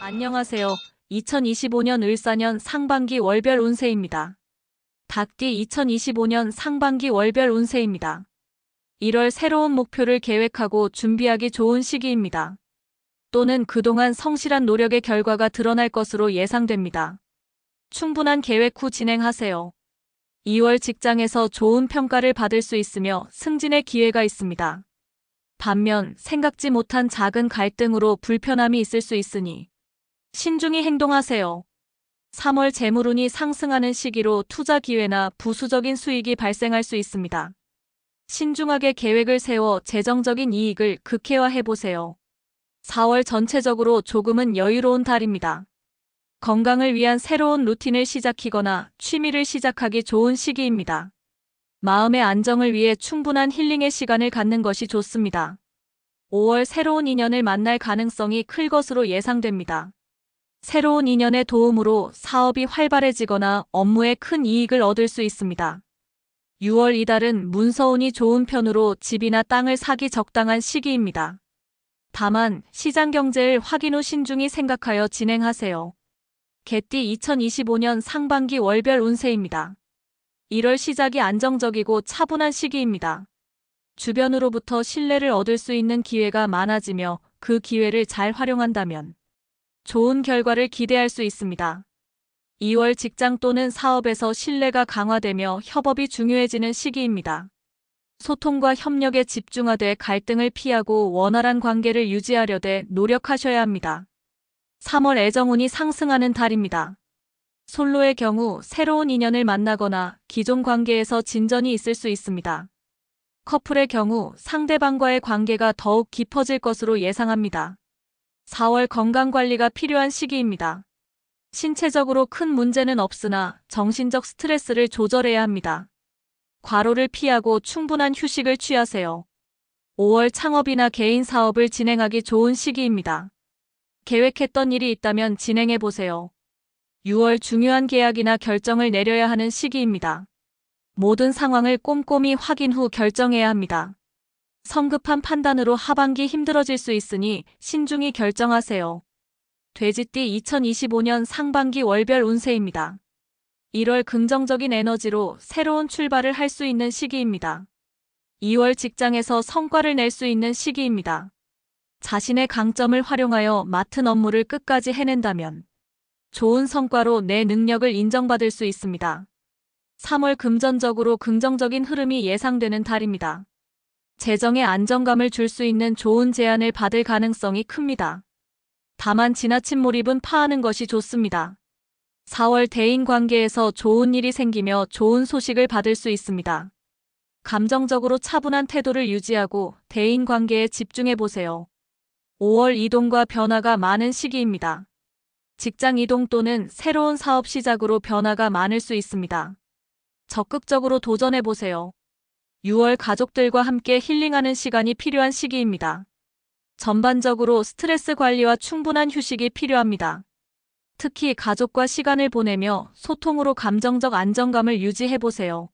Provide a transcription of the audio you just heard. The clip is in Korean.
안녕하세요. 2025년 을사년 상반기 월별 운세입니다. 닭띠 2025년 상반기 월별 운세입니다. 1월 새로운 목표를 계획하고 준비하기 좋은 시기입니다. 또는 그동안 성실한 노력의 결과가 드러날 것으로 예상됩니다. 충분한 계획 후 진행하세요. 2월 직장에서 좋은 평가를 받을 수 있으며 승진의 기회가 있습니다. 반면 생각지 못한 작은 갈등으로 불편함이 있을 수 있으니 신중히 행동하세요. 3월 재물운이 상승하는 시기로 투자 기회나 부수적인 수익이 발생할 수 있습니다. 신중하게 계획을 세워 재정적인 이익을 극회화해 보세요. 4월 전체적으로 조금은 여유로운 달입니다. 건강을 위한 새로운 루틴을 시작하거나 취미를 시작하기 좋은 시기입니다. 마음의 안정을 위해 충분한 힐링의 시간을 갖는 것이 좋습니다. 5월 새로운 인연을 만날 가능성이 클 것으로 예상됩니다. 새로운 인연의 도움으로 사업이 활발해지거나 업무에 큰 이익을 얻을 수 있습니다. 6월 이달은 문서운이 좋은 편으로 집이나 땅을 사기 적당한 시기입니다. 다만 시장 경제를 확인 후 신중히 생각하여 진행하세요. 개띠 2025년 상반기 월별 운세입니다. 1월 시작이 안정적이고 차분한 시기입니다. 주변으로부터 신뢰를 얻을 수 있는 기회가 많아지며 그 기회를 잘 활용한다면 좋은 결과를 기대할 수 있습니다. 2월 직장 또는 사업에서 신뢰가 강화되며 협업이 중요해지는 시기입니다. 소통과 협력에 집중하되 갈등을 피하고 원활한 관계를 유지하려되 노력하셔야 합니다. 3월 애정운이 상승하는 달입니다. 솔로의 경우 새로운 인연을 만나거나 기존 관계에서 진전이 있을 수 있습니다. 커플의 경우 상대방과의 관계가 더욱 깊어질 것으로 예상합니다. 4월 건강관리가 필요한 시기입니다. 신체적으로 큰 문제는 없으나 정신적 스트레스를 조절해야 합니다. 과로를 피하고 충분한 휴식을 취하세요. 5월 창업이나 개인 사업을 진행하기 좋은 시기입니다. 계획했던 일이 있다면 진행해 보세요. 6월 중요한 계약이나 결정을 내려야 하는 시기입니다. 모든 상황을 꼼꼼히 확인 후 결정해야 합니다. 성급한 판단으로 하반기 힘들어질 수 있으니 신중히 결정하세요. 돼지띠 2025년 상반기 월별 운세입니다. 1월 긍정적인 에너지로 새로운 출발을 할 수 있는 시기입니다. 2월 직장에서 성과를 낼 수 있는 시기입니다. 자신의 강점을 활용하여 맡은 업무를 끝까지 해낸다면 좋은 성과로 내 능력을 인정받을 수 있습니다. 3월 금전적으로 긍정적인 흐름이 예상되는 달입니다. 재정에 안정감을 줄 수 있는 좋은 제안을 받을 가능성이 큽니다. 다만 지나친 몰입은 파하는 것이 좋습니다. 4월 대인 관계에서 좋은 일이 생기며 좋은 소식을 받을 수 있습니다. 감정적으로 차분한 태도를 유지하고 대인 관계에 집중해 보세요. 5월 이동과 변화가 많은 시기입니다. 직장 이동 또는 새로운 사업 시작으로 변화가 많을 수 있습니다. 적극적으로 도전해 보세요. 6월 가족들과 함께 힐링하는 시간이 필요한 시기입니다. 전반적으로 스트레스 관리와 충분한 휴식이 필요합니다. 특히 가족과 시간을 보내며 소통으로 감정적 안정감을 유지해 보세요.